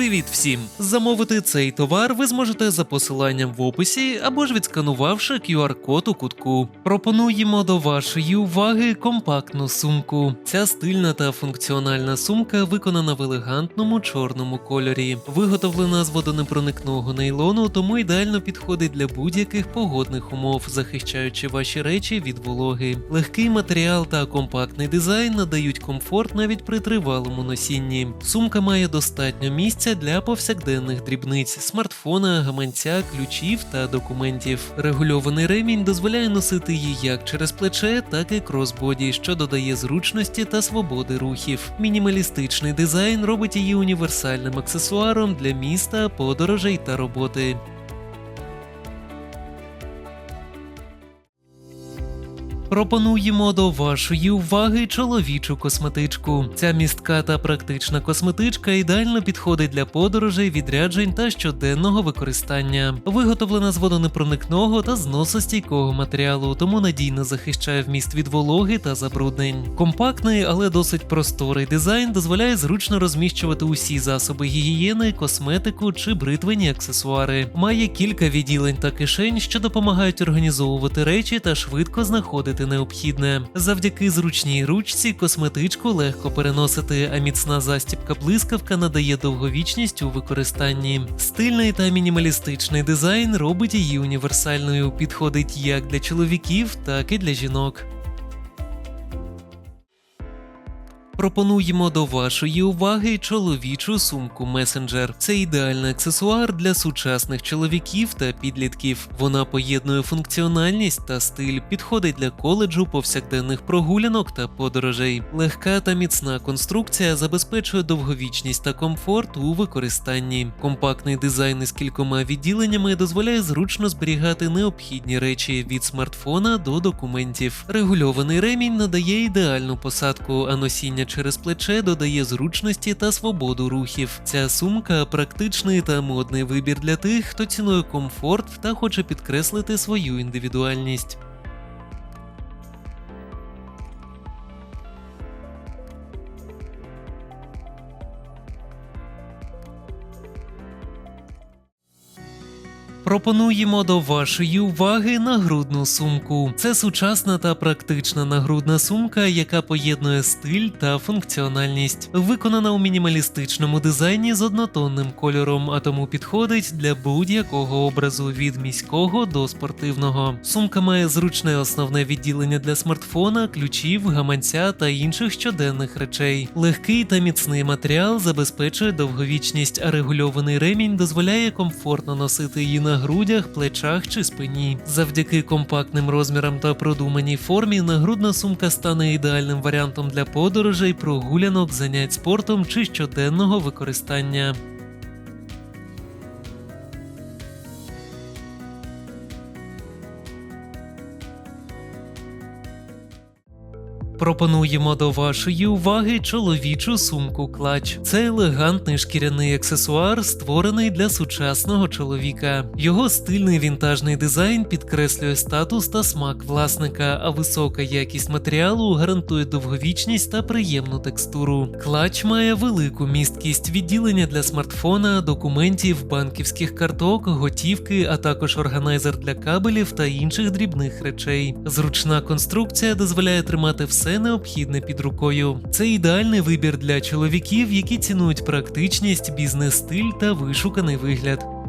Привіт всім! Замовити цей товар ви зможете за посиланням в описі або ж відсканувавши QR-код у кутку. Пропонуємо до вашої уваги компактну сумку. Ця стильна та функціональна сумка виконана в елегантному чорному кольорі. Виготовлена з водонепроникного нейлону, тому ідеально підходить для будь-яких погодних умов, захищаючи ваші речі від вологи. Легкий матеріал та компактний дизайн надають комфорт навіть при тривалому носінні. Сумка має достатньо місця для повсякденних дрібниць, смартфона, гаманця, ключів та документів. Регульований ремінь дозволяє носити її як через плече, так і кросбоді, що додає зручності та свободи рухів. Мінімалістичний дизайн робить її універсальним аксесуаром для міста, подорожей та роботи. Пропонуємо до вашої уваги чоловічу косметичку. Ця містка та практична косметичка ідеально підходить для подорожей, відряджень та щоденного використання. Виготовлена з водонепроникного та зносостійкого матеріалу, тому надійно захищає вміст від вологи та забруднень. Компактний, але досить просторий дизайн дозволяє зручно розміщувати усі засоби гігієни, косметику чи бритвені аксесуари. Має кілька відділень та кишень, що допомагають організовувати речі та швидко знаходити необхідне. Завдяки зручній ручці косметичку легко переносити, а міцна застібка блискавка надає довговічність у використанні. Стильний та мінімалістичний дизайн робить її універсальною, підходить як для чоловіків, так і для жінок. Пропонуємо до вашої уваги чоловічу сумку месенджер. Це ідеальний аксесуар для сучасних чоловіків та підлітків. Вона поєднує функціональність та стиль, підходить для коледжу, повсякденних прогулянок та подорожей. Легка та міцна конструкція забезпечує довговічність та комфорт у використанні. Компактний дизайн із кількома відділеннями дозволяє зручно зберігати необхідні речі від смартфона до документів. Регульований ремінь надає ідеальну посадку, а носіння через плече додає зручності та свободу рухів. Ця сумка практичний та модний вибір для тих, хто цінує комфорт та хоче підкреслити свою індивідуальність. Пропонуємо до вашої уваги нагрудну сумку. Це сучасна та практична нагрудна сумка, яка поєднує стиль та функціональність. Виконана у мінімалістичному дизайні з однотонним кольором, а тому підходить для будь-якого образу від міського до спортивного. Сумка має зручне основне відділення для смартфона, ключів, гаманця та інших щоденних речей. Легкий та міцний матеріал забезпечує довговічність, а регульований ремінь дозволяє комфортно носити її на грудях, плечах чи спині. Завдяки компактним розмірам та продуманій формі нагрудна сумка стане ідеальним варіантом для подорожей, прогулянок, занять спортом чи щоденного використання. Пропонуємо до вашої уваги чоловічу сумку клач. Це елегантний шкіряний аксесуар, створений для сучасного чоловіка. Його стильний вінтажний дизайн підкреслює статус та смак власника, а висока якість матеріалу гарантує довговічність та приємну текстуру. Клач має велику місткість відділення для смартфона, документів, банківських карток, готівки, а також органайзер для кабелів та інших дрібних речей. Зручна конструкція дозволяє тримати все необхідне під рукою. Це ідеальний вибір для чоловіків, які цінують практичність, бізнес-стиль та вишуканий вигляд.